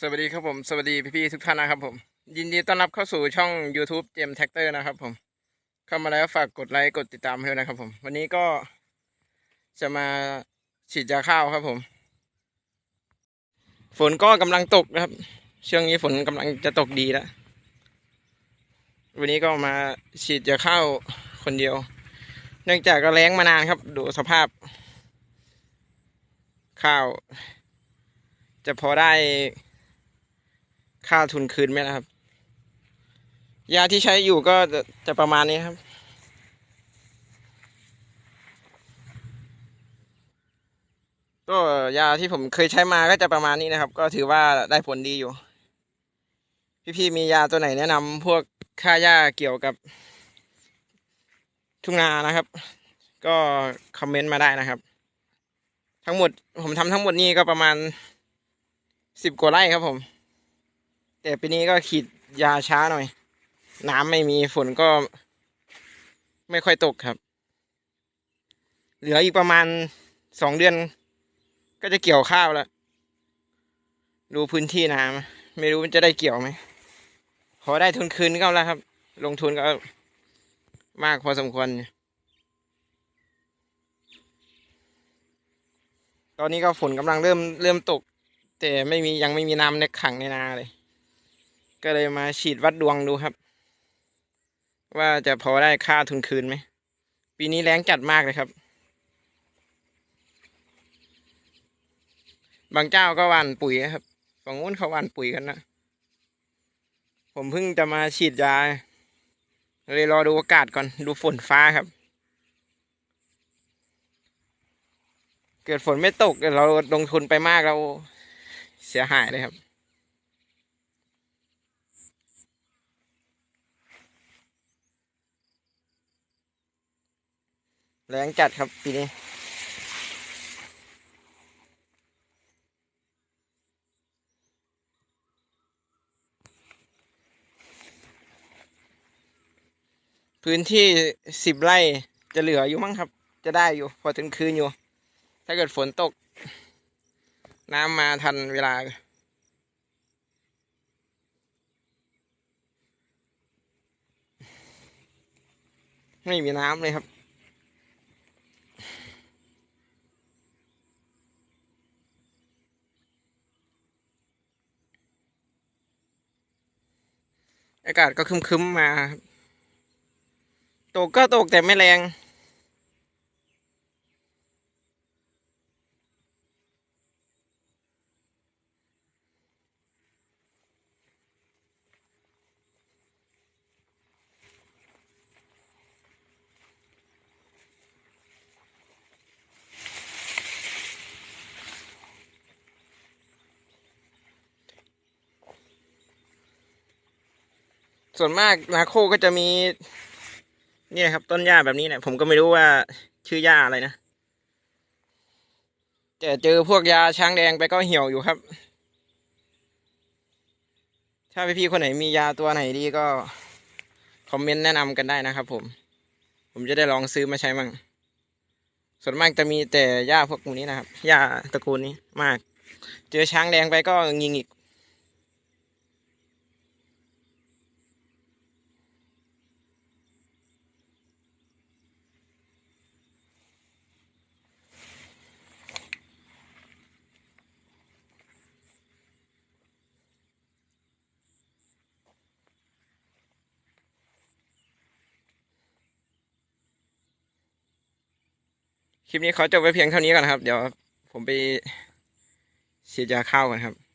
สวัสดีครับผม สวัสดีพี่ๆทุกท่านนะครับผม ยินดีต้อนรับเข้าสู่ช่อง YouTube เจมแท็กเตอร์นะครับผม เข้ามาแล้วฝากกดไลค์กดติดตามให้ด้วยนะครับผม วันนี้ก็จะมาฉีดยาข้าวครับผม ฝนก็กำลังตกนะครับ ช่วงนี้ฝนกำลังจะตกดีแล้ววันนี้ก็มาฉีดยาข้าวคนเดียว เนื่องจากก็แล้งมานานครับ ดูสภาพ ข้าว จะพอได้ ค่าทุนคืนไหมนะครับ ยาที่ใช้อยู่ก็จะจะประมาณนี้ครับก็ยาที่ผมเคยใช้มาก็จะประมาณนี้นะครับ ก็ถือว่าได้ผลดีอยู่ พี่ๆมียาตัวไหนแนะนำพวกค่าหญ้าเกี่ยวกับ ทุ่งนานะครับ ก็คอมเมนต์มาได้นะครับ ทั้งหมดผมทำทั้งหมดนี้ก็ประมาณสิบกว่าไร่ครับผม แต่ปีนี้ก็ขีดยาช้าหน่อย น้ำไม่มีฝนก็ ไม่ค่อยตกครับ เหลืออีกประมาณสองเดือน ก็จะเกี่ยวข้าวแล้วดูพื้นที่น้ำไม่รู้มันจะได้เกี่ยวไหมพอได้ทุนคืนก็แล้วครับ ลงทุนก็มากพอสมควร ตอนนี้ก็ฝนกำลังเริ่มเริ่มตก แต่ไม่มียังไม่มีน้ำในขังในนาเลย ก็เลยมาฉีดวัดดวงดูครับ ว่าจะพอได้ค่าทุนคืนไหม ปีนี้แรงจัดมากเลยครับ บางเจ้าก็หว่านปุ๋ยครับฝั่งนู้นเขาหว่านปุ๋ยกันนะผมเพิ่งจะมาฉีดยาเลยรอดูอากาศก่อนดูฝนฟ้าครับ เกิดฝนไม่ตกเราลงทุนไปมากเราเสียหายเลยครับ แรงจัดครับปีนี้ พื้นที่สิบไร่จะเหลืออยู่มั้งครับ จะได้อยู่ พอถึงคืนอยู่ ถ้าเกิดฝนตก น้ำมาทันเวลาไม่มีน้ำเลยครับ อากาศก็คึมๆมา ตกก็ตกแต่ไม่แรง ส่วนมากนาโคก็จะมี เนี่ยครับ ต้นหญ้าแบบนี้เนี่ย ผมก็ไม่รู้ว่าชื่อหญ้าอะไรนะแต่เจอพวกยาช้างแดงไปก็เหี่ยวอยู่ครับ ถ้าพี่ๆคนไหนมียาตัวไหนดีก็ คอมเมนต์แนะนำกันได้นะครับผม ผมจะได้ลองซื้อมาใช้มั่งส่วนมากจะมีแต่หญ้าพวกนี้นะครับหญ้าตระกูลนี้มาก เจอช้างแดงไปก็งิงอีก คลิปนี้ขอจบไว้เพียงเท่านี้ก่อนครับ เดี๋ยวผมไปฉีดยาข้าวก่อนครับ